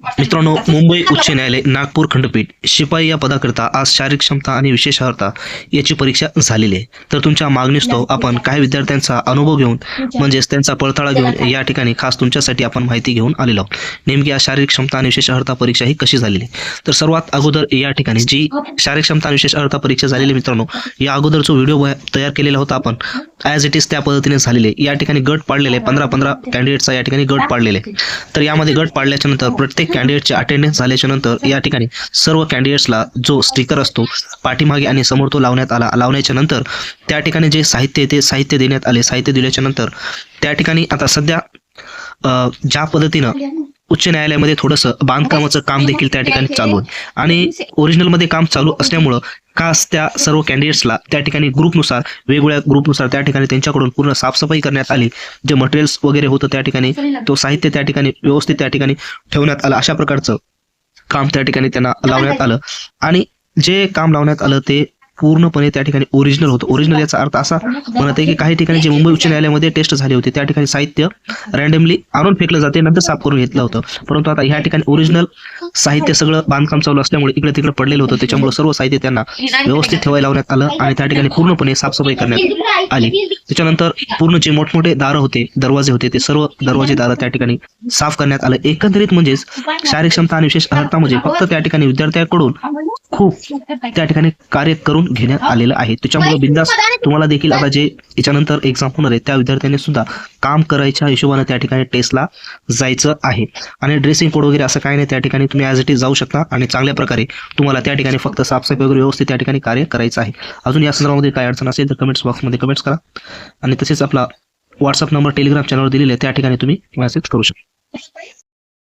मित्रांनो मुंबई उच्च न्यायालय नागपूर खंडपीठ शिपाई या पदाकरिता आज शारीरिक क्षमता आणि विशेष अर्हता याची परीक्षा झालेली आहे. तर तुमच्या मागणीस्तव आपण काही विद्यार्थ्यांचा अनुभव घेऊन म्हणजेच त्यांचा पडताळा घेऊन या ठिकाणी खास तुमच्यासाठी आपण माहिती घेऊन आलेलो आहोत. नेमकी या शारीरिक क्षमता आणि विशेष अर्हता परीक्षा ही कशी झालेली तर सर्वात अगोदर या ठिकाणी जी शारीरिक क्षमता आणि विशेष अर्हता परीक्षा झालेली मित्रांनो या अगोदर जो व्हिडिओ तयार केलेला होता आपण. ॲज इट इज त्या पद्धतीने झालेले. या ठिकाणी गट पाडलेले पंधरा पंधरा कॅन्डिडेटचा या ठिकाणी गट पाडलेले. तर यामध्ये गट पाडल्याच्या नंतर प्रत्येक कॅन्डिडेटचे अटेंडन्स झाल्याच्यानंतर या ठिकाणी सर्व कॅन्डिडेट्सला जो स्टिकर असतो पाठीमागे आणि समोर तो लावण्यात आला. लावण्याच्या नंतर त्या ठिकाणी जे साहित्य आहे ते साहित्य देण्यात आले. साहित्य दिल्याच्या नंतर त्या ठिकाणी आता सध्या ज्या पद्धतीनं उच्च न्यायालयामध्ये थोडंसं बांधकामाचं काम देखील त्या ठिकाणी चालू आहे. आणि ओरिजिनलमध्ये काम चालू असल्यामुळं खास त्या सर्व कॅन्डिडेट्सला त्या ठिकाणी ग्रुपनुसार वेगवेगळ्या ग्रुपनुसार त्या ठिकाणी त्यांच्याकडून पूर्ण साफसफाई करण्यात आली. जे मटेरियल्स वगैरे होतं त्या ठिकाणी तो साहित्य त्या ठिकाणी व्यवस्थित त्या ठिकाणी ठेवण्यात आलं. अशा प्रकारचं काम त्या ठिकाणी त्यांना लावण्यात आलं. आणि जे काम लावण्यात आलं ते पूर्णपणे त्या ठिकाणी ओरिजिनल होतं. ओरिजिनल याचा अर्थ असा म्हणत आहे की काही ठिकाणी जे मुंबई उच्च न्यायालयामध्ये टेस्ट झाले होते त्या ठिकाणी साहित्य रँडमली आणून फेकलं जाते नंतर साफ करून घेतलं होतं. परंतु आता ह्या ठिकाणी ओरिजिनल साहित्य सगळं बांधकाम चालू असल्यामुळे इकडे तिकडे पडलेलं होतं. त्याच्यामुळे सर्व साहित्य त्यांना व्यवस्थित ठेवायला लावण्यात आलं आणि त्या ठिकाणी पूर्णपणे साफसफाई करण्यात आली. त्याच्यानंतर पूर्ण जे मोठमोठे दारं होते दरवाजे होते ते सर्व दरवाजे दारं त्या ठिकाणी साफ करण्यात आलं. एकंदरीत म्हणजेच शारीरिक क्षमता आणि विशेष अर्हता म्हणजे फक्त त्या ठिकाणी विद्यार्थ्यांकडून खूप त्या ठिकाणी कार्य करून घेण्यात आलेलं आहे. त्याच्यामुळे बिंदास तुम्हाला देखील आता जे याच्यानंतर एक्झाम होणार आहे त्या विद्यार्थ्यांनी सुद्धा काम करायच्या हिशोबाने त्या ठिकाणी टेस्टला जायचं आहे. आणि ड्रेसिंग कोड वगैरे असं काही नाही त्या ठिकाणी तुम्ही ॲज इट इज जाऊ शकता आणि चांगल्या प्रकारे तुम्हाला त्या ठिकाणी फक्त साफसफाई वगैरे व्यवस्थित त्या ठिकाणी कार्य करायचं आहे. अजून या संदर्भामध्ये काय अडचण असेल तर कमेंट्स बॉक्समध्ये कमेंट्स करा. आणि तसेच आपला व्हॉट्सअप नंबर टेलिग्राम चॅनलवर दिलेले आहे त्या ठिकाणी तुम्ही मेसेज करू शकता.